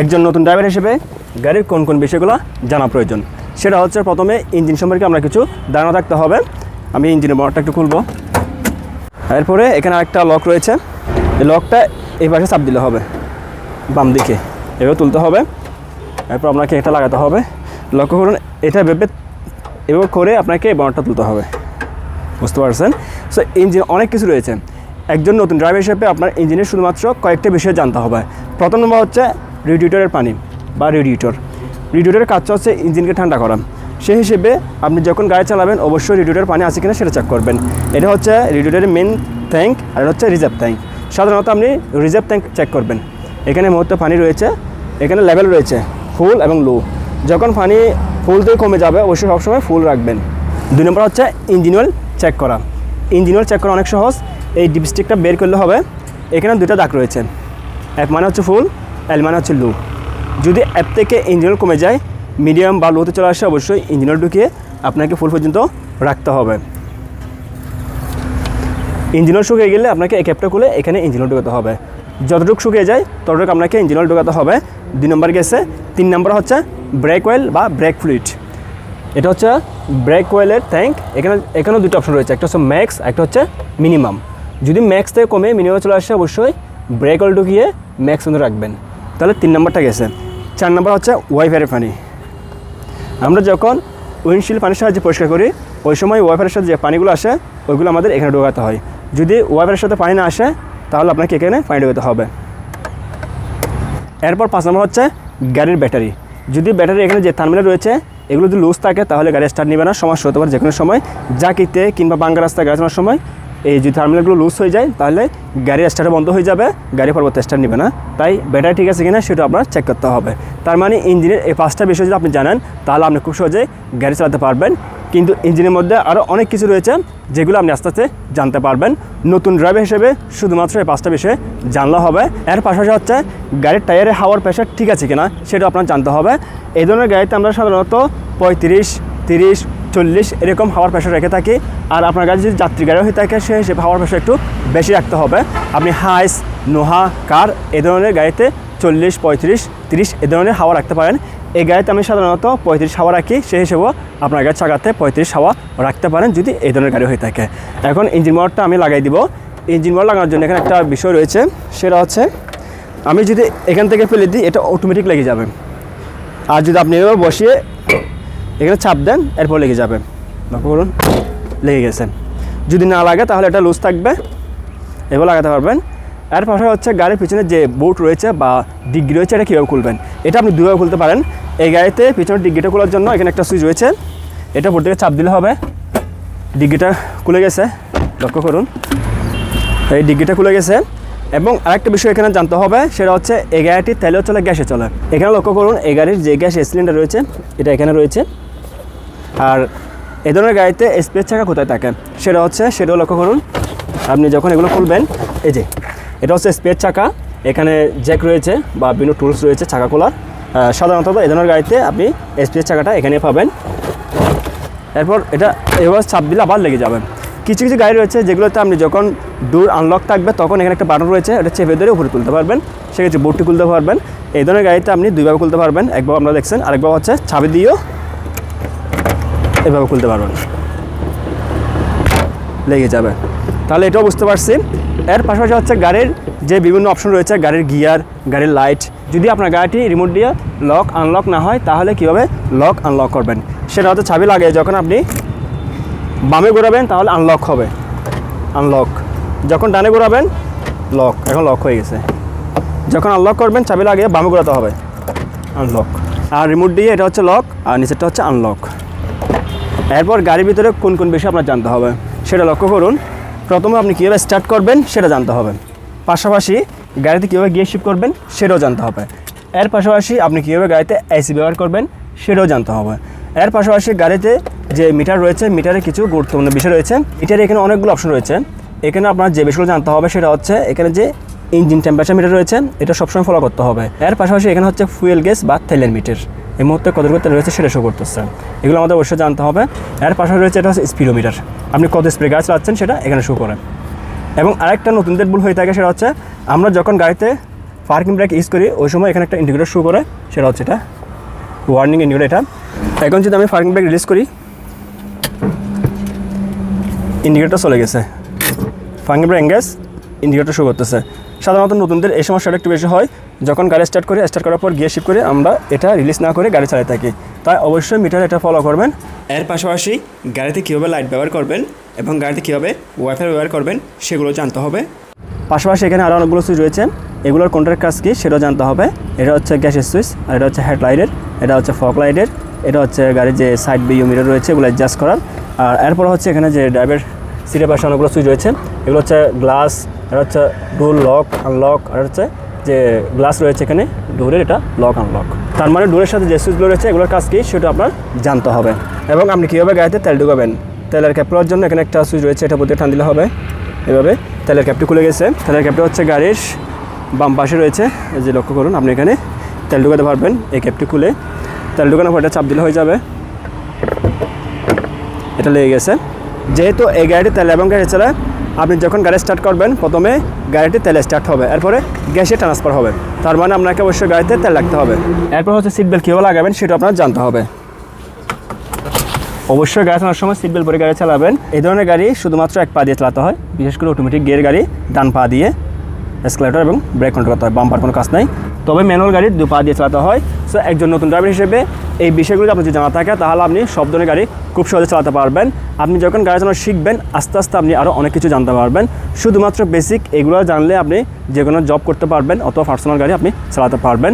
একজন নতুন ড্রাইভার হিসেবে গাড়ির কোন কোন বিষয়গুলো জানা প্রয়োজন। সেটা হচ্ছে প্রথমে ইঞ্জিন সম্পর্কে আমরা কিছু ধারণা থাকতে হবে। আমি ইঞ্জিনের বর্ডটা একটু খুলবো। এরপরে এখানে আরেকটা লক রয়েছে। এই লকটা এই পাশে চাপ দিলে হবে। বাম দিকে। এভাবে তুলতে হবে। এরপর আপনাকে এটা লাগাতে হবে। লক্ষ্য করুন, এটা ভেবে এভাবে করে আপনাকে এই বর্ডটা তুলতে হবে। বুঝতে পারছেন? সো ইঞ্জিন অনেক কিছু রয়েছে। একজন নতুন ড্রাইভার হিসেবে আপনার ইঞ্জিনের শুধুমাত্র কয়েকটা বিষয় জানতে হবে। প্রথম নম্বর হচ্ছে রেডিয়েটরের পানি বা রেডিয়েটর। রেডিয়েটরের কাজটা হচ্ছে ইঞ্জিনকে ঠান্ডা করা। সেই হিসেবে আপনি যখন গাড়ি চালাবেন, অবশ্যই রেডিয়েটর পানি আছে কিনা সেটা চেক করবেন। এটা হচ্ছে রেডিয়েটরের মেন ট্যাঙ্ক আর হচ্ছে রিজার্ভ ট্যাঙ্ক সাধারণত আপনি রিজার্ভ ট্যাঙ্ক চেক করবেন। এখানে মুহূর্তে পানি রয়েছে। এখানে লেভেল রয়েছে ফুল এবং লো যখন পানি ফুল থেকে কমে যাবে, অবশ্যই সবসময় ফুল রাখবেন। দুই নম্বর হচ্ছে ইঞ্জিন অয়েল চেক করা। ইঞ্জিন অয়েল চেক করা অনেক সহজ। এই ডিপস্টিকটা বের করলে হবে। এখানে দুটো দাগ রয়েছে। এক মানে হচ্ছে ফুল এল মানে হচ্ছে লো যদি অ্যাপ থেকে ইঞ্জিন অয়েল কমে যায়, মিডিয়াম বা লোতে চলে আসে অবশ্যই ইঞ্জিনিয়ার ঢুকিয়ে আপনাকে ফুল পর্যন্ত রাখতে হবে। ইঞ্জিনিয়ার শুকিয়ে গেলে আপনাকে এই ক্যাপটা খুলে এখানে ইঞ্জিনিয়ার ঢোকাতে হবে। যতটুকু শুকিয়ে যায়, ততটুকু আপনাকে ইঞ্জিন অয়েল ঢোকাতে হবে। দুই নম্বর গেছে, তিন নম্বর হচ্ছে ব্রেক অয়েল বা ব্রেক ফ্লুইড এটা হচ্ছে ব্রেক অয়েলের ট্যাঙ্ক এখানে, এখানেও দুটো অপশন রয়েছে, একটা হচ্ছে ম্যাক্স একটা হচ্ছে মিনিমাম যদি ম্যাক্স থেকে কমে মিনিমাম চলে আসে, অবশ্যই ব্রেক অয়েল ঢুকিয়ে ম্যাক্স মধ্যে রাখবেন। তাহলে তিন নম্বরটা গেছে। চার নম্বর হচ্ছে ওয়াইফাইয়ের পানি। আমরা যখন উইন্ডশিল্ড পানির সাহায্যে পরিষ্কার করি, ওই সময় ওয়াইফাইয়ের সাথে যে পানিগুলো আসে ওইগুলো আমাদের এখানে ঢোকাতে হয়। যদি ওয়াইফাইয়ের সাথে পানি না আসে, তাহলে আপনাকে এখানে পানি ঢোকাতে হবে। এরপর পাঁচ নম্বর হচ্ছে গাড়ির ব্যাটারি। যদি ব্যাটারি এখানে যে টার্মিনাল রয়েছে, এগুলো যদি লুজ থাকে, তাহলে গাড়ি স্টার্ট নেবে না। সমস্যা হতে পারে যে কোনো সময় জাকিতে কিংবা বাঙ্গা রাস্তায় গাড়ি চালানোর সময় এই যদি টার্মিনালগুলো লুজ হয়ে যায়, তাহলে গাড়ি স্টার্ট বন্ধ হয়ে যাবে, গাড়ি পরবর্তী স্টার্ট নেবে না। তাই ব্যাটারি ঠিক আছে কিনা সেটা আপনার চেক করতে হবে। তার মানে ইঞ্জিনের এই পাঁচটা বিষয় যদি আপনি জানেন, তাহলে আপনি খুব সহজেই গাড়ি চালাতে পারবেন। কিন্তু ইঞ্জিনের মধ্যে আরও অনেক কিছু রয়েছে, যেগুলো আপনি আস্তে আস্তে জানতে পারবেন। নতুন ড্রাইভার হিসেবে শুধুমাত্র এই পাঁচটা বিষয়ে জানলে হবে। এর পাশাপাশি হচ্ছে গাড়ির টায়ারে হাওয়ার প্রেশার ঠিক আছে কিনা সেটা আপনার জানতে হবে। এই ধরনের গাড়িতে আমরা সাধারণত পঁয়ত্রিশ, তিরিশ চল্লিশ, এরকম হাওয়ার প্রেশার রেখে থাকি। আর আপনার গাড়ি যদি যাত্রী গাড়ি হয়ে থাকে, সে হিসেবে হাওয়ার প্রেশার একটু বেশি রাখতে হবে। আপনি হাইস নোহা কার এ ধরনের গাড়িতে চল্লিশ, পঁয়ত্রিশ, তিরিশ, এ ধরনের হাওয়া রাখতে পারেন। এই গাড়িতে আমি সাধারণত পঁয়ত্রিশ হাওয়া রাখি, সেই হিসেবেও আপনার গাড়ি চাকাতে পঁয়ত্রিশ হাওয়া রাখতে পারেন যদি এই ধরনের গাড়ি হয়ে থাকে। এখন ইঞ্জিন মোটরটা আমি লাগাই দিব। ইঞ্জিন মোটর লাগানোর জন্য এখানে একটা বিষয় রয়েছে, সেটা হচ্ছে আমি যদি এখান থেকে ফেলে দিই, এটা অটোমেটিক লেগে যাবে। আর যদি আপনি এভাবে বসিয়ে এখানে চাপ দেন, এরপর লেগে যাবে। লক্ষ্য করুন, লেগে গেছে। যদি না লাগে, তাহলে এটা লুজ থাকবে। এগুলো লাগাতে পারবেন। এর পাশে হচ্ছে গাড়ির পিছনে যে বুট রয়েছে বা ডিগ্রি রয়েছে, এটা কীভাবে খুলবেন? এটা আপনি দুভাবে খুলতে পারেন। এই গাড়িতে পিছনে ডিগ্রিটা খোলার জন্য এখানে একটা সুইচ রয়েছে। এটা উপর থেকে চাপ দিলে হবে। ডিগ্রিটা খুলে গেছে। লক্ষ্য করুন, এই ডিগ্রিটা খুলে গেছে। এবং আরেকটা বিষয় এখানে জানতে হবে, সেটা হচ্ছে এই গাড়িটি তেলেও চলে, গ্যাসে চলে। এখানে লক্ষ্য করুন, এই গাড়ির যে গ্যাস সিলিন্ডার রয়েছে, এটা এখানে রয়েছে। আর এ ধরনের গাড়িতে স্পেস চাকা কোথায় থাকে? সেটা হচ্ছে, সেটাও লক্ষ্য করুন। আপনি যখন এগুলো খুলবেন, এই যে, এটা হচ্ছে স্পেস চাকা। এখানে জ্যাক রয়েছে বা বিভিন্ন টুলস রয়েছে চাকা খোলার। সাধারণত এ ধরনের গাড়িতে আপনি স্পেস চাকাটা এখানে পাবেন। এরপর এটা এবার চাপ দিলে আবার লেগে যাবে। কিছু কিছু গাড়ি রয়েছে যেগুলোতে আপনি যখন দূর আনলক থাকবে, তখন এখানে একটা বাটন রয়েছে, এটা চেপে ধরে উপরে তুলতে পারবেন। সেক্ষেত্রে বোর্ডটি খুলতে পারবেন। এই ধরনের গাড়িতে আপনি দুইভাবে খুলতে পারবেন। একবার আপনারা দেখছেন আরেকবার হচ্ছে চাবি দিয়েও এভাবে খুলতে পারবেন। লেগে যাবে। তাহলে এটাও বুঝতে পারছি। এর পাশাপাশি হচ্ছে গাড়ির যে বিভিন্ন অপশন রয়েছে, গাড়ির গিয়ার গাড়ির লাইট যদি আপনার গাড়িটি রিমোট দিয়ে লক আনলক না হয়, তাহলে কীভাবে লক আনলক করবেন? সেটা হচ্ছে ছাবি লাগে যখন আপনি বামে ঘোরাবেন, তাহলে আনলক হবে। আনলক যখন ডানে ঘোরাবেন লক এখন লক হয়ে গেছে। যখন আনলক করবেন, চাবি লাগিয়ে বামে ঘোরাতে হবে। আনলক আর রিমোট দিয়ে এটা হচ্ছে লক আর নিচেরটা হচ্ছে আনলক এরপর গাড়ির ভিতরে কোন কোন বিষয় আপনার জানতে হবে সেটা লক্ষ্য করুন। প্রথমে আপনি কীভাবে স্টার্ট করবেন সেটা জানতে হবে। পাশাপাশি গাড়িতে কীভাবে গিয়ে শিফট করবেন সেটাও জানতে হবে। এর পাশাপাশি আপনি কীভাবে গাড়িতে এসি ব্যবহার করবেন সেটাও জানতে হবে। এর পাশাপাশি গাড়িতে যে মিটার রয়েছে মিটারে কিছু গুরুত্বপূর্ণ বিষয় রয়েছে। মিটারে এখানে অনেকগুলো অপশন রয়েছে। এখানে আপনার যে বিষয়গুলো জানতে হবে সেটা হচ্ছে এখানে যে ইঞ্জিন টেম্পারেচার মিটার রয়েছে, এটা সবসময় ফলো করতে হবে। এর পাশাপাশি এখানে হচ্ছে ফুয়েল গ্যাস বা তেলের মিটার এই মুহূর্তে কত তেল রয়েছে সেটা শো করতেছে। এগুলো আমাদের অবশ্যই জানতে হবে। এর পাশাপাশি রয়েছে, এটা হচ্ছে স্পিডোমিটার আপনি কত স্প্রে গাড়ি চালাচ্ছেন সেটা এখানে শো করেন। এবং আরেকটা নতুনদের ভুল হয়ে থাকে সেটা হচ্ছে, আমরা যখন গাড়িতে পার্কিং ব্রেক ইউজ করি, ওই সময় এখানে একটা ইন্ডিকেটর শো করে, সেটা হচ্ছে এটা। ওয়ার্নিং ইন্ডিকেটর এটা। এখন যদি আমি পার্কিং ব্রেক রিলিজ করি ইন্ডিকেটর চলে গেছে। Parking brake engage indicator show করতেছে। সাধারণত নতুনদের এই সমস্যাটা একটু বেশি হয়। যখন গাড়ি স্টার্ট করে স্টার্ট করার পর গিয়ে শিফট করে আমরা এটা রিলিজ না করে গাড়ি চালাতে থাকি। তাই অবশ্যই মিটার এটা ফলো করবেন। এর পাশাপাশি গাড়িতে কীভাবে লাইট ব্যবহার করবেন এবং গাড়িতে কীভাবে ওয়াইফাই ব্যবহার করবেন সেগুলো জানতে হবে। পাশাপাশি এখানে আরও অনেকগুলো সুইচ রয়েছে। এগুলোর কোনটার কাজ কী সেটাও জানতে হবে। এটা হচ্ছে গ্যাসের সুইচ আর এটা হচ্ছে হেডলাইটের এটা হচ্ছে ফক লাইটের এটা হচ্ছে গাড়ির যে সাইড বিউ মিটার রয়েছে এগুলো অ্যাডজাস্ট করার। আর এরপর হচ্ছে এখানে যে ড্রাইভার সিটের পাশে অনেকগুলো সুইচ রয়েছে। এগুলো হচ্ছে গ্লাস এটা হচ্ছে ডোর লক আনলক আর হচ্ছে যে গ্লাস রয়েছে এখানে ডোরের এটা লক আনলক তার মানে ডোরের সাথে যে সুইচগুলো রয়েছে, এগুলোর কাজ কী? সেটা আপনার জানতে হবে। এবং আপনি কীভাবে গাড়িতে তেল ঢুকাবেন? তেলের ক্যাপ করার জন্য এখানে একটা সুইচ রয়েছে, এটা প্রতি টান দিলে হবে। এভাবে তেলের ক্যাপটি খুলে গেছে। তেলের ক্যাপটা হচ্ছে গাড়ির বাম পাশে রয়েছে। যে লক্ষ্য করুন, আপনি এখানে তেল ঢুকাতে পারবেন। এই ক্যাপটি খুলে তেল ঢুকানোর পর এটা চাপ দিলে হয়ে যাবে। এটা লেগে গেছে। যেহেতু এই গাড়িটি তেল এবং গ্যাসে চলে আপনি যখন গাড়ি স্টার্ট করবেন, প্রথমে গাড়িটি তেলে স্টার্ট হবে। এরপরে গ্যাসে ট্রান্সফার হবে। তার মানে আপনাকে অবশ্যই গাড়িতে তেল রাখতে হবে। এরপর হচ্ছে সিট বেল্ট কীভাবে লাগাবেন, সেটা আপনার জানতে হবে। অবশ্যই গাড়ি চালানোর সময় সিট বেল্ট পরে গাড়ি চালাবেন। এই ধরনের গাড়ি শুধুমাত্র এক পা দিয়ে চালাতে হয়। বিশেষ করে অটোমেটিক গিয়ার গাড়ি, ডান পা দিয়ে এসকেলেটর এবং ব্রেক কন্ট্রোল করতে হয়। বাম্পার কোনো কাজ নাই। তবে ম্যানুয়াল গাড়ি দু পা দিয়ে চালাতে হয়। সো একজন নতুন ড্রাইভার হিসেবে এই বিষয়গুলো আপনি যদি জানা থাকে, তাহলে আপনি সব ধরনের গাড়ি খুব সহজে চালাতে পারবেন। আপনি যখন গাড়ি চালানো শিখবেন, আস্তে আস্তে আপনি আরও অনেক কিছু জানতে পারবেন। শুধুমাত্র বেসিক এগুলো জানলে আপনি যে কোনো জব করতে পারবেন অথবা পার্সোনাল গাড়ি আপনি চালাতে পারবেন।